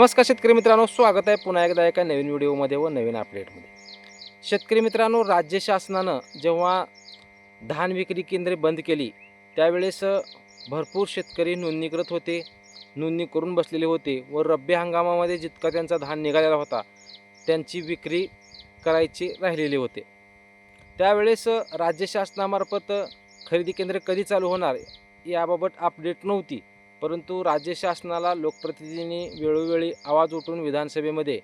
नमस्कार शेतकरी मित्रांनो स्वागत आहे पुन्हा एकदा एका नवीन व्हिडिओमध्ये व नवीन अपडेटमध्ये शेतकरी मित्रांनो राज्य शासनानं जेव्हा धान विक्री केंद्रे बंद केली त्यावेळेस भरपूर शेतकरी नोंदणीकृत होते नोंदणी करून बसलेले होते व रब्बी हंगामामध्ये जितका त्यांचा धान निघालेला होता त्यांची विक्री करायची राहिलेली होते. त्यावेळेस राज्य शासनामार्फत खरेदी केंद्रे कधी चालू होणार याबाबत अपडेट नव्हती. परंतु राज्य शासनाला लोकप्रतिनिधींनी वेळोवेळी आवाज उठून विधानसभेमध्ये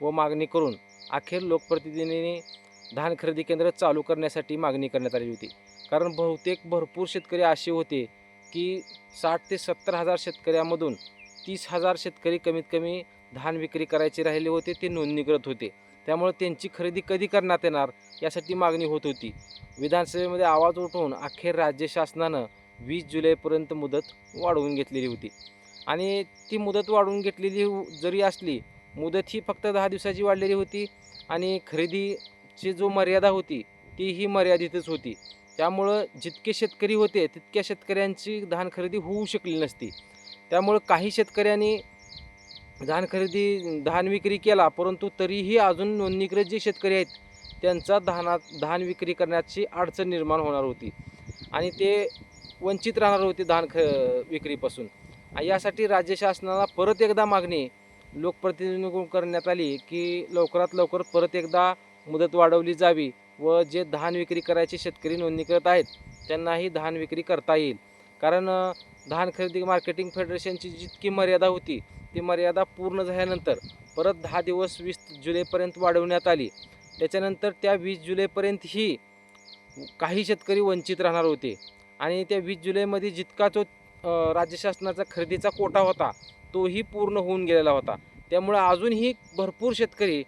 व मागणी करून अखेर लोकप्रतिनिधींनी धान खरेदी केंद्र चालू करण्यासाठी मागणी करण्यात आली होती. कारण बहुतेक भरपूर शेतकरी असे होते की साठ ते सत्तर हजार शेतकऱ्यामधून तीस हजार शेतकरी कमीत कमी धान विक्री करायचे राहिले होते ते नोंदणीकृत होते. त्यामुळे त्यांची खरेदी कधी करण्यात येणार यासाठी मागणी होत होती. विधानसभेमध्ये आवाज उठवून अखेर राज्य शासनानं वीस जुलैपर्यंत मुदत वाढवून घेतलेली होती. आणि ती मुदत वाढवून घेतलेली हो, जरी असली मुदत ही फक्त दहा दिवसाची वाढलेली होती आणि खरेदीची जो मर्यादा होती ती ही मर्यादितच होती. त्यामुळं जितके शेतकरी होते तितक्या शेतकऱ्यांची धान खरेदी होऊ शकली नसती. त्यामुळं काही शेतकऱ्यांनी धान खरेदी धान विक्री केला परंतु तरीही अजून नोंदणीकृत जे शेतकरी आहेत त्यांचा धानात धान विक्री करण्याची अडचण निर्माण होणार होती. आणि ते वंचित राहणार होते धान ख विक्रीपासून. यासाठी राज्य शासनाला परत एकदा मागणी लोकप्रतिनिधीकडून करण्यात आली की लवकरात लवकर परत एकदा मुदत वाढवली जावी व जे धान विक्री करायचे शेतकरी नोंदणी करत आहेत त्यांनाही धान विक्री करता येईल. कारण धान खरेदी मार्केटिंग फेडरेशनची जितकी मर्यादा होती ती मर्यादा पूर्ण झाल्यानंतर परत दहा दिवस वीस जुलैपर्यंत वाढवण्यात आली. त्याच्यानंतर त्या वीस जुलैपर्यंत ही काही शेतकरी वंचित राहणार होते. आणि त्या वीस जुलैमध्ये जितका तो राज्य शासनाचा खरेदीचा कोटा होता तोही पूर्ण होऊन गेलेला होता. त्यामुळं अजूनही भरपूर शेतकरी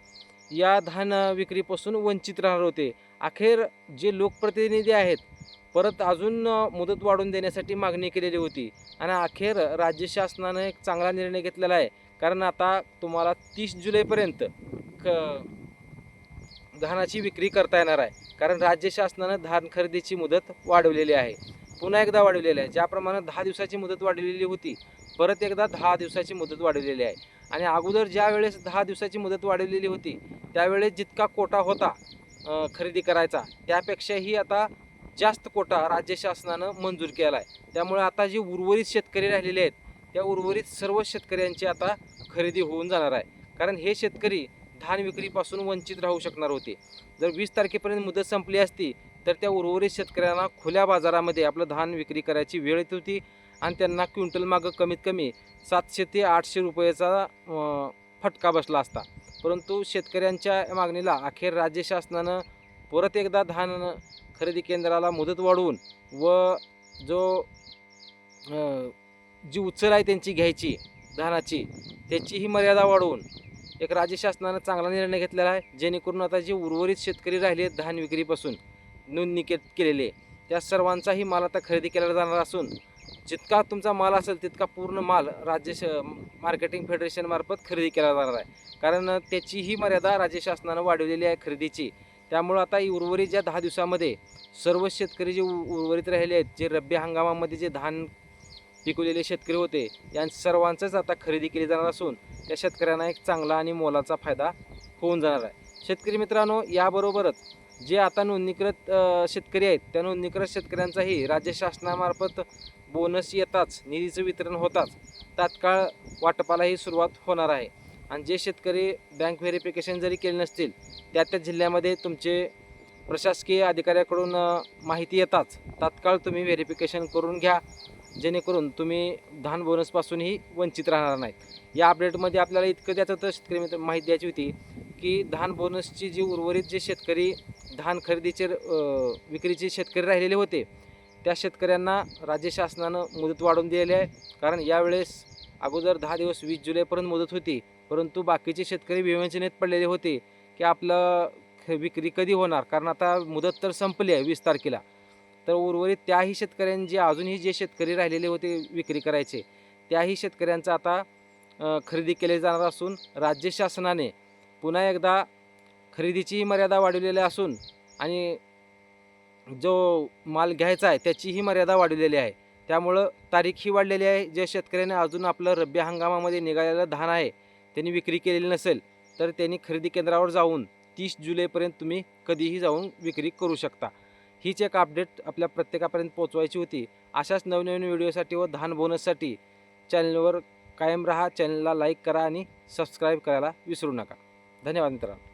या धान विक्रीपासून वंचित राहणार होते. अखेर जे लोकप्रतिनिधी आहेत परत अजून मुदत वाढवून देण्यासाठी मागणी केलेली होती. आणि अखेर राज्य शासनानं एक चांगला निर्णय घेतलेला आहे. कारण आता तुम्हाला तीस जुलैपर्यंत क धानाची विक्री करता येणार आहे. कारण राज्य शासनानं धान खरेदीची मुदत वाढवलेली आहे. पुन्हा एकदा वाढवलेलं आहे. ज्याप्रमाणे दहा दिवसाची मुदत वाढवलेली होती परत एकदा दहा दिवसाची मुदत वाढवलेली आहे. आणि अगोदर ज्या वेळेस दहा दिवसाची मुदत वाढवलेली होती त्यावेळेस जितका कोटा होता खरेदी करायचा त्यापेक्षाही आता जास्त कोटा राज्य शासनानं मंजूर केला आहे त्यामुळे आता जे उर्वरित शेतकरी राहिलेले आहेत त्या उर्वरित सर्व शेतकऱ्यांची आता खरेदी होऊन जाणार आहे. कारण हे शेतकरी धान विक्रीपासून वंचित राहू शकणार होते. जर वीस तारखेपर्यंत मुदत संपली असती तर त्या उर्वरित शेतकऱ्यांना खुल्या बाजारामध्ये आपलं धान विक्री करायची वेळ येत होती आणि त्यांना क्विंटल मागं कमीत कमी सातशे ते आठशे रुपयाचा फटका बसला असता. परंतु शेतकऱ्यांच्या मागणीला अखेर राज्य शासनानं परत एकदा धान खरेदी केंद्राला मुदत वाढवून व जो जी उचल आहे त्यांची घ्यायची धानाची त्याचीही मर्यादा वाढवून एक राज्य शासनानं चांगला निर्णय घेतलेला आहे. जेणेकरून आता जे उर्वरित शेतकरी राहिले आहेत धान विक्रीपासून नोंदणी के केलेली आहे. त्या सर्वांचाही माल आता खरेदी केला जाणार असून जितका तुमचा माल असेल तितका पूर्ण माल राज्य श मार्केटिंग फेडरेशनमार्फत खरेदी केला जाणार आहे. कारण त्याचीही मर्यादा राज्य शासनानं वाढवलेली आहे खरेदीची. त्यामुळं आता उर्वरित ज्या दहा दिवसामध्ये सर्व शेतकरी जे उर्वरित राहिले आहेत जे रब्बी हंगामामध्ये जे धान पिकवलेले शेतकरी होते या सर्वांचंच आता खरेदी केली जाणार असून त्या शेतकऱ्यांना एक चांगला आणि मोलाचा फायदा होऊन जाणार आहे. शेतकरी मित्रांनो याबरोबरच जे आता नोंदणीकृत शेतकरी आहेत त्या नोंदणीकृत शेतकऱ्यांचाही राज्य शासनामार्फत बोनस येताच निधीचं वितरण होताच तात्काळ वाटपालाही सुरुवात होणार आहे. आणि जे शेतकरी बँक व्हेरिफिकेशन जरी केले नसतील त्या त्या जिल्ह्यामध्ये तुमचे प्रशासकीय अधिकाऱ्याकडून माहिती येताच तात्काळ तुम्ही व्हेरिफिकेशन करून घ्या. जेणेकरून तुम्ही धान बोनसपासूनही वंचित राहणार नाहीत. या अपडेटमध्ये आपल्याला इतकं द्यायचं होतं शेतकरी मित्र माहिती द्यायची होती. की धान बोनसची जी उर्वरित जे शेतकरी धान खरेदीचे विक्रीचे शेतकरी राहिलेले होते त्या शेतकऱ्यांना राज्य शासनानं मुदत वाढवून दिलेली आहे. कारण यावेळेस अगोदर दहा दिवस वीस जुलैपर्यंत मुदत होती परंतु बाकीचे शेतकरी विवेचनेत पडलेले होते की आपलं ख- विक्री कधी होणार? कारण आता मुदत तर संपली आहे वीस तारखेला. तर उर्वरित त्याही शेतकऱ्यांची अजूनही जे शेतकरी राहिलेले होते विक्री करायचे त्याही शेतकऱ्यांचं आता खरेदी केले जाणार असून राज्य शासनाने पुन्हा एकदा खरेदीचीही मर्यादा वाढवलेली असून आणि जो माल घ्यायचा आहे त्याचीही मर्यादा वाढवलेली आहे. त्यामुळं तारीखही वाढलेली आहे. जे शेतकऱ्याने अजून आपलं रब्बी हंगामामध्ये निघालेलं धान आहे त्यांनी विक्री केलेली नसेल तर त्यांनी खरेदी केंद्रावर जाऊन तीस जुलैपर्यंत तुम्ही कधीही जाऊन विक्री करू शकता. हीच एक अपडेट आपल्या प्रत्येकापर्यंत पोहोचवायची होती. अशाच नवनवीन व्हिडिओसाठी व धान बोनससाठी चॅनलवर कायम राहा चॅनलला लाईक करा आणि सबस्क्राईब करायला विसरू नका. धन्यवाद मित्रांनो.